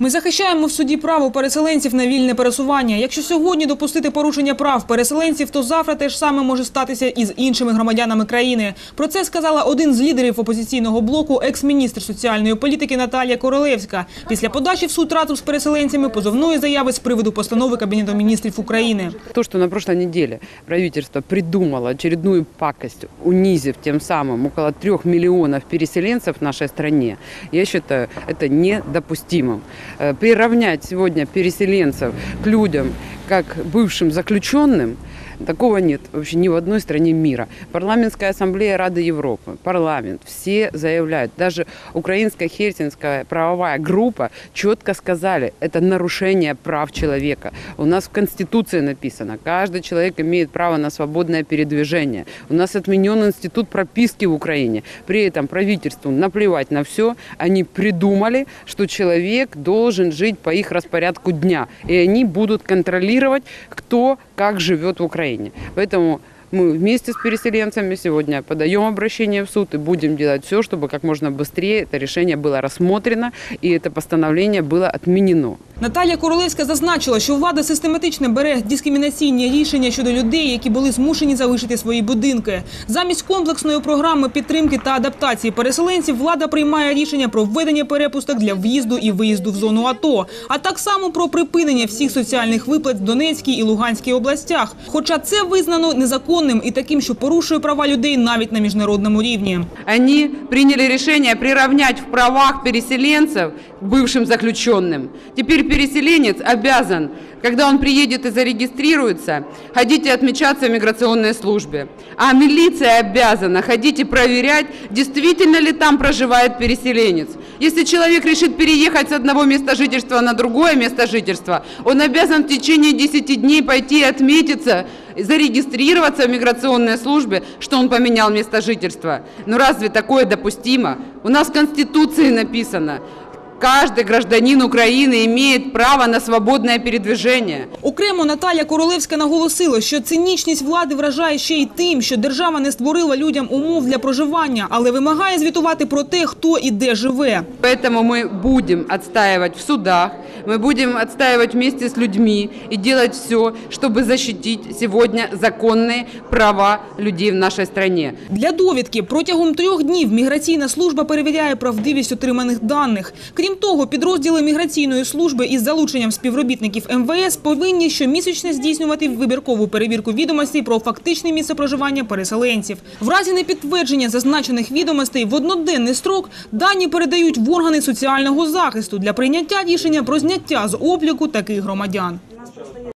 Ми захищаємо в суді право переселенців на вільне пересування. Якщо сьогодні допустити порушення прав переселенців, то завтра те ж саме може статися і з іншими громадянами країни. Про це сказала один з лідерів опозиційного блоку, екс-міністр соціальної політики Наталія Королевська. Після подачі в суд разу з переселенцями позовної заяви з приводу постанови Кабінету міністрів України. То, что на прошлой неделе правительство придумало очередную пакость, унизив тем самым около трех миллионов переселенцев в нашей стране, я считаю, это недопустимым. Э, Приравнять сегодня переселенцев к людям, как бывшим заключенным, Такого нет вообще ни в одной стране мира. Парламентская ассамблея Рады Европы, парламент, все заявляют, даже украинская хельсинская правовая группа четко сказали, это нарушение прав человека. У нас в Конституции написано, каждый человек имеет право на свободное передвижение. У нас отменен институт прописки в Украине. При этом правительству наплевать на все. Они придумали, что человек должен жить по их распорядку дня. И они будут контролировать, кто как живет в Украине. Поэтому мы вместе с переселенцами сегодня подаем обращение в суд и будем делать все, чтобы как можно быстрее это решение было рассмотрено и это постановление было отменено. Наталія Королевська зазначила, що влада систематично бере дискримінаційні рішення щодо людей, які були змушені залишити свої будинки. Замість комплексної програми підтримки та адаптації переселенців влада приймає рішення про введення перепусток для в'їзду і виїзду в зону АТО, а так само про припинення всіх соціальних виплат в Донецькій і Луганській областях. Хоча це визнано незаконним і таким, що порушує права людей навіть на міжнародному рівні. Они приняли решение приравнять в правах переселенцев к бывшим заключенным. Переселенец обязан, когда он приедет и зарегистрируется, ходить и отмечаться в миграционной службе. А милиция обязана ходить и проверять, действительно ли там проживает переселенец. Если человек решит переехать с одного места жительства на другое место жительства, он обязан в течение 10 дней пойти и отметиться, зарегистрироваться в миграционной службе, что он поменял место жительства. Но разве такое допустимо? У нас в Конституции написано, каждый гражданин Украины имеет право на свободное передвижение. Окремо Наталя Королевська наголосила, що цинічність влади вражає ще й тим, що держава не створила людям умов для проживання, але вимагає звітувати про те, хто і де живе. Поэтому мы будем отстаивать в судах, мы будем отстаивать вместе с людьми и делать все, чтобы защитить сегодня законные права людей в нашей стране. Для довідки протягом трьох днів міграційна служба перевіряє правдивість отриманих даних. Крім того, підрозділи міграційної служби із залученням співробітників МВС повинні щомісячно здійснювати вибіркову перевірку відомостей про фактичне місце проживання переселенців. В разі непідтвердження зазначених відомостей в одноденний строк дані передають в органи соціального захисту для прийняття рішення про зняття з обліку таких громадян.